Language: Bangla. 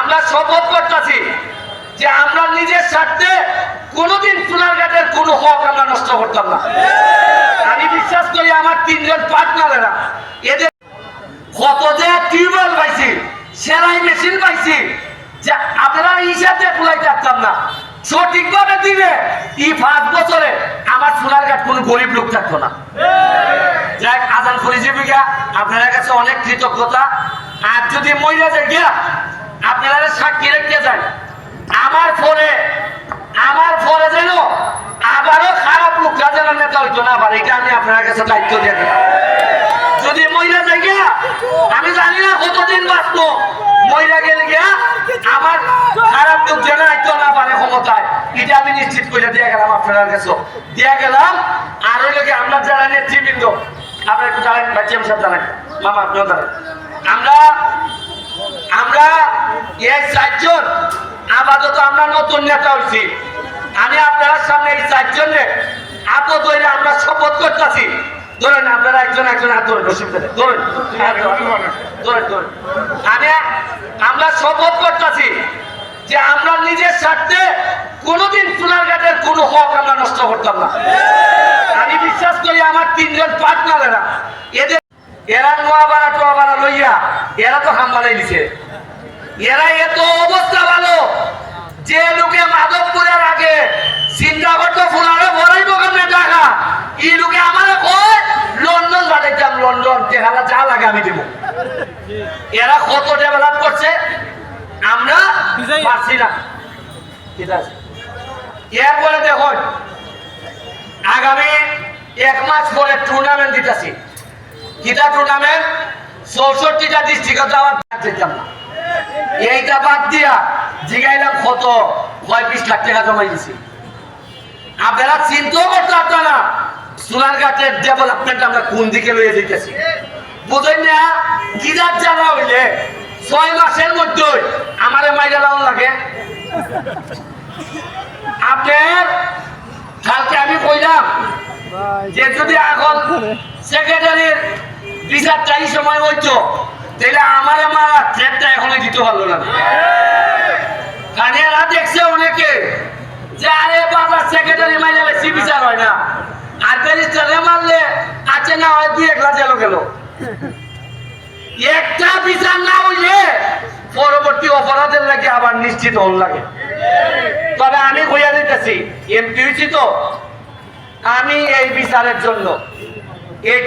আমরা শপথ করতেছি যে আমরা নিজের স্বার্থে কোনোদিন সোনারঘাটের কোনো হক আমরা নষ্ট করতাম না। আমি বিশ্বাস করি আমার তিনজন পার্টনারেরা এদের কত যে টিউবওয়েল পাইছি, সেলাই মেশিন পাইছি, যে আপনারা হিসাবে ফুলাই পারতাম না। সঠিকভাবে দিলে এই পাঁচ বছরে আমার সোনার সোনারঘাট কোন গরিব লোক থাকতো না। যাই আজান করে জীবিকা আপনাদের কাছে অনেক কৃতজ্ঞতা। আর যদি মহিলা যায়, গিয়া আপনারা সাক্ষী রেখে যায় আমার ফোনে আমার ফোনে যেন আবারও খারাপ লোকরা যেন নেতা হইতো না পারে, এটা আমি আপনার কাছে দায়িত্ব দিয়ে যদি মহিলা যায় গিয়া, আমি জানি না কতদিন বাঁচবো। মহিলা গেলে গিয়া আমার খারাপ লোক যেন আইতো না পারে ক্ষমতায়। এটা আমি নিশ্চিত করে দিয়ে গেলাম আপনার কাছে। দিয়ে গেলাম, আর ওই লোকে আমরা যারা নেতৃবৃন্দ, আপনার একটু দাঁড়ান বাচ্চাম সাহেব দাঁড়ান। মামা আপনিও দাঁড়ান। আমরা আমরা এই চারজন। আপাতত আমরা নতুন নেতা হয়েছি। আমি আপনার সামনে এই চারজনে এত ধরে আমরা শপথ করতেছি। ধরেন আপনারা একজন একজন হাত ধরেন অসুবিধা নেই ধরেন। আমি, আমরা শপথ করতেছি যে আমরা নিজের স্বার্থে কোনোদিন সোনারঘাটের কোনো হক আমরা নষ্ট করতাম না। আমি বিশ্বাস করি আমার তিনজন পার্টনারেরা এদের, এরা নোয়াবাড়া টোয়াবাড়া লইয়া, এরা তো হাম বানাই দিছে এরা এত অবস্থা ভালো। যে লোকে মাধবপুরের আগে চিন্তা করতো ফুলারে ভরাইবো কেমনে টাকা এই লোকে আমার কয় লন্ডন পাঠাইতাম লন্ডন টেহারা যা লাগে আমি দেবো। এরা কত ডেভেলপ করছে আমরা পারছি না। ঠিক আছে। এরপরে দেখুন আগামী এক মাস পরে টুর্নামেন্ট দিতেছি। কিটা টুর্নামেন্ট চৌষট্টিটা ডিস্ট্রিক্টে যাওয়ার যেতাম না। এইটা বাদ দিয়া জিগাইলাম কত? কয় বিশ লাখ টাকা জমাই দিছি। আপনারা চিন্তাও করতে পারতো না। সোনারঘাটের ডেভেলপমেন্ট আমরা কোন দিকে লইয়ে যেতেছি বুঝেন না কিরাত জানা হইলে? ছয় মাসের মধ্যে আমারে মাইরা লাউন লাগে। আপনার কালকে আমি কইলাম যে যদি এখন সেক্রেটারির বিচারটা এই সময় হইতো তাহলে আমার এখনও দিতে না। দেখছে অনেকে যে, আরে বাজার সেক্রেটারি বিচার হয় না। আর মারলে আছে না হয় গেল একটা বিচার না হইলে পরবর্তী অপরাধের লাগে আবার নিশ্চিত হল লাগে। তবে আমি কইয়া দিতেছি, এমপি হয়েছি তো। আমি এই বিচারের জন্য এই